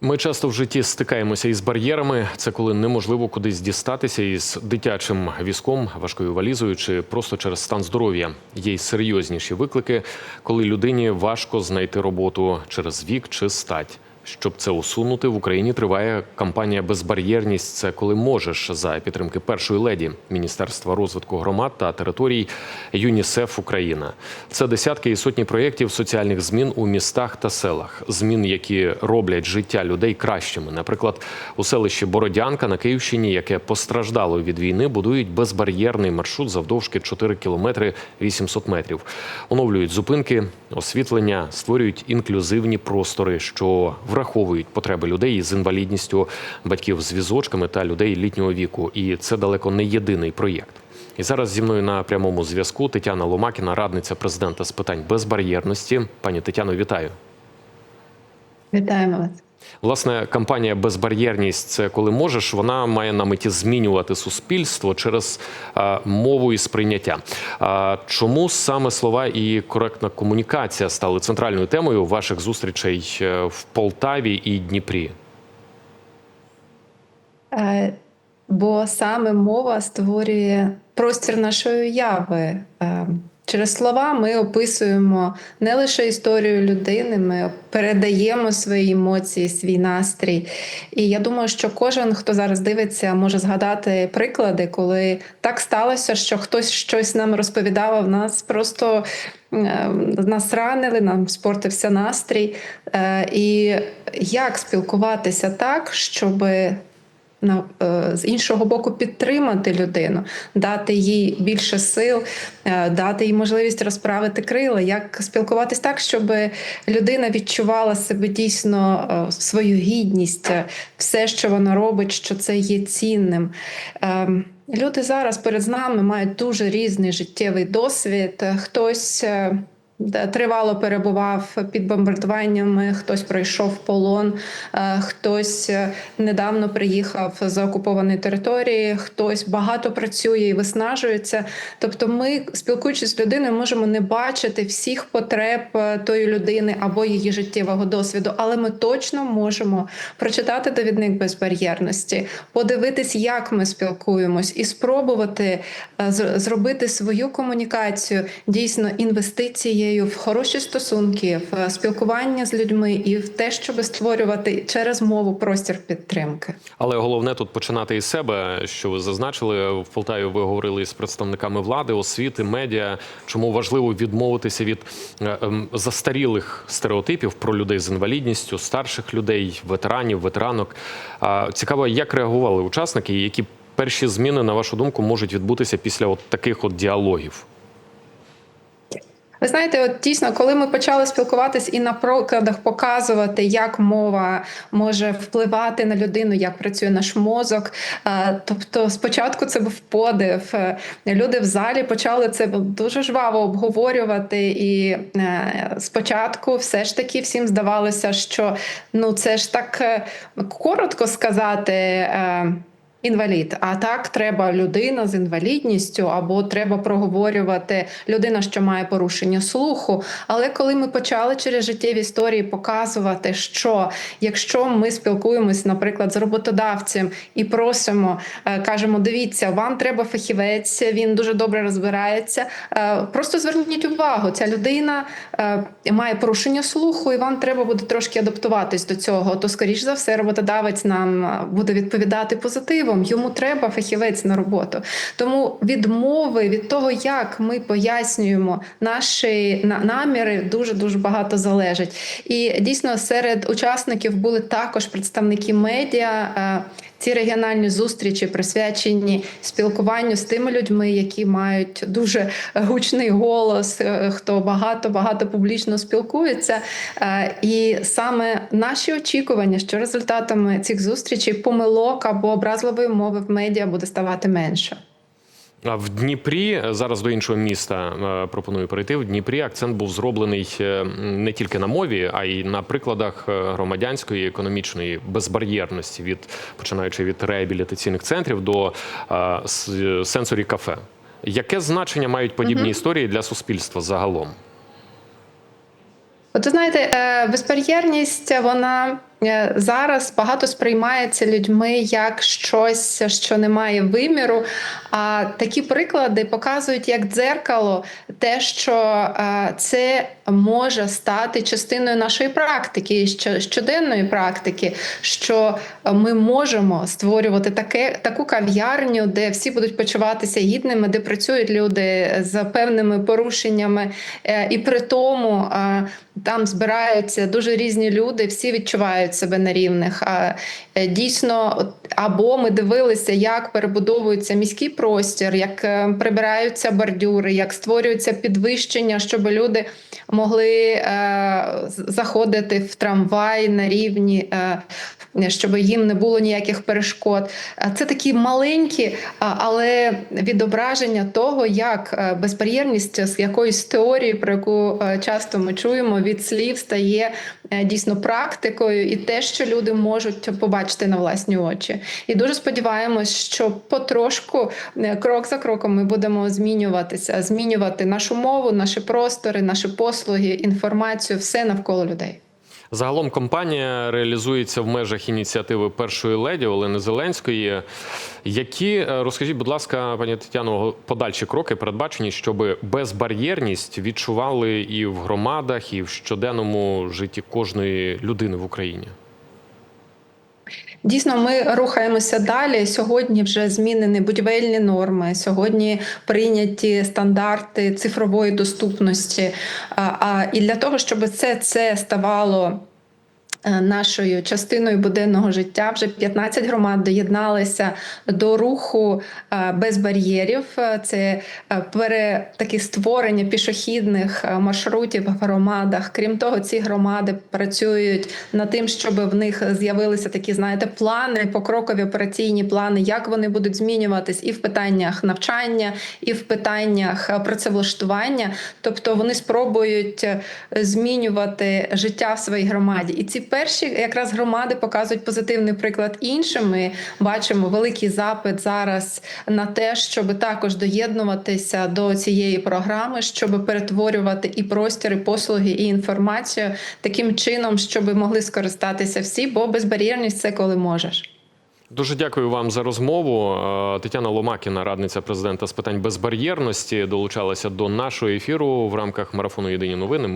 Ми часто в житті стикаємося із бар'єрами. Це коли неможливо кудись дістатися із дитячим візком, важкою валізою чи просто через стан здоров'я. Є й серйозніші виклики, коли людині важко знайти роботу через вік чи стать. Щоб це усунути, в Україні триває кампанія Безбар'єрність. Це коли можеш за підтримки першої леді Міністерства розвитку громад та територій ЮНІСЕФ Україна. Це десятки і сотні проєктів соціальних змін у містах та селах, змін, які роблять життя людей кращими. Наприклад, у селищі Бородянка на Київщині, яке постраждало від війни, будують безбар'єрний маршрут завдовжки 4 кілометри 800 метрів. Оновлюють зупинки, освітлення, створюють інклюзивні простори, що враховують потреби людей з інвалідністю, батьків з візочками та людей літнього віку. І це далеко не єдиний проєкт. І зараз зі мною на прямому зв'язку Тетяна Ломакіна, радниця президента з питань безбар'єрності. Пані Тетяно, вітаю. Вітаємо вас. Власне, кампанія Безбар'єрність це коли можеш. Вона має на меті змінювати суспільство через мову і сприйняття. Чому саме слова і коректна комунікація стали центральною темою ваших зустрічей е, в Полтаві і Дніпрі? Е, Бо саме мова створює простір нашої уяви. Через слова ми описуємо не лише історію людини, ми передаємо свої емоції, свій настрій. І я думаю, що кожен, хто зараз дивиться, може згадати приклади, коли так сталося, що хтось щось нам розповідав, а в нас просто е, нас ранили, нам спортився настрій. Е, І як спілкуватися так, е, з іншого боку підтримати людину, дати їй більше сил, е, дати їй можливість розправити крила, як спілкуватись так, щоб людина відчувала себе дійсно е, свою гідність, е, все, що вона робить, що це є цінним. Е, Люди зараз перед нами мають дуже різний життєвий досвід. Хтось е, тривало перебував під бомбардуваннями, хтось пройшов полон, е, хтось е, недавно приїхав з окупованої території, хтось багато працює і виснажується. Тобто, ми, спілкуючись з людиною, можемо не бачити всіх потреб е, тої людини або її життєвого досвіду, але ми точно можемо прочитати довідник безбар'єрності, подивитись, як ми спілкуємось, і спробувати е, зробити свою комунікацію дійсно інвестицією в хороші стосунки, в спілкування з людьми і в те, щоб створювати через мову простір підтримки. Але головне тут починати із себе. Що ви зазначили в Полтаві? Ви говорили з представниками влади, освіти, медіа. Чому важливо відмовитися від е, ем, застарілих стереотипів про людей з інвалідністю, старших людей, ветеранів, ветеранок? Цікаво, як реагували учасники, які перші зміни, на вашу думку, можуть відбутися після от таких от діалогів? Ви знаєте, от дійсно, коли ми почали спілкуватись і на прикладах показувати, як мова може впливати на людину, як працює наш мозок. е, Тобто, спочатку це був подив. е, Люди в залі почали це дуже жваво обговорювати. І е, спочатку все ж таки всім здавалося, що ну це ж так коротко сказати. Інвалід, а так треба людина з інвалідністю, або треба проговорювати людина, що має порушення слуху. Але коли ми почали через життєві історії показувати, що якщо ми спілкуємось, наприклад, з роботодавцем і просимо, е, кажемо: дивіться, вам треба фахівець, він дуже добре розбирається. е, Просто зверніть увагу, ця людина е, має порушення слуху, і вам треба буде трошки адаптуватись до цього. То, скоріш за все, роботодавець нам буде відповідати позитивом. Йому треба фахівець на роботу. Тому відмови від того, як ми пояснюємо наші наміри, дуже дуже багато залежить. І дійсно серед учасників були також представники медіа. Ці регіональні зустрічі присвячені спілкуванню з тими людьми, які мають дуже гучний голос, е, хто багато багато публічно спілкується. Е, І саме наші очікування, що результатами цих зустрічей помилок або образливої мови в медіа буде ставати менше. А в Дніпрі зараз до іншого міста е, пропоную перейти. В Дніпрі акцент був зроблений е, не тільки на мові, а й на прикладах е, громадянської економічної безбар'єрності, від починаючи від реабілітаційних центрів до сенсорі кафе. Яке значення мають подібні історії для суспільства загалом? От ви знаєте, безбар'єрність вона зараз багато сприймається людьми як щось, що не має виміру. А такі приклади показують як дзеркало, те, що е, це може стати частиною нашої практики, що- щоденної практики, що ми можемо створювати таке, таку кав'ярню, де всі будуть почуватися гідними, де працюють люди з певними порушеннями, е, і при тому е, там збираються дуже різні люди, всі відчувають себе на рівних. А е, дійсно, або ми дивилися, як перебудовується міський простір, як е, прибираються бордюри, як створюється підвищення, щоб люди могли е, заходити в трамвай на рівні. Щоб їм не було ніяких перешкод. Це такі маленькі, але відображення того, як безбар'єрність з якоїсь теорії, про яку часто ми чуємо від слів, стає дійсно практикою, і те, що люди можуть побачити на власні очі. І дуже сподіваємось, що потрошку, е, крок за кроком, ми будемо змінюватися, змінювати нашу мову, наші простори, наші послуги, інформацію, все навколо людей. Загалом компанія реалізується в межах ініціативи першої леді Олени Зеленської. Які е, розкажіть, будь ласка, пані Тетяно, подальші кроки передбачені, щоб безбар'єрність відчували і в громадах, і в щоденному житті кожної людини в Україні? Дійсно, ми рухаємося далі. Сьогодні вже змінені будівельні норми. Сьогодні прийняті стандарти цифрової доступності. А, і для того, щоб це, це ставало. Е, Нашою частиною буденного життя вже 15 громад доєдналися до руху е, без бар'єрів. Е, Це пере такі створення пішохідних маршрутів в громадах. Крім того, ці громади працюють над тим, щоб в них з'явилися такі, знаєте, плани, покрокові операційні плани, як вони будуть змінюватись і в питаннях навчання, і в питаннях працевлаштування. Тобто вони спробують змінювати життя в своїй громаді. І ці перші якраз громади показують позитивний приклад іншим. Ми бачимо великий запит зараз на те, щоб також доєднуватися до цієї програми, щоб перетворювати і простір, і послуги, і інформацію таким чином, щоб могли скористатися всі, бо безбар'єрність це коли можеш. Дуже дякую вам за розмову. Е, Тетяна Ломакіна, радниця президента з питань безбар'єрності, долучалася до нашого ефіру в рамках марафону Єдині новини.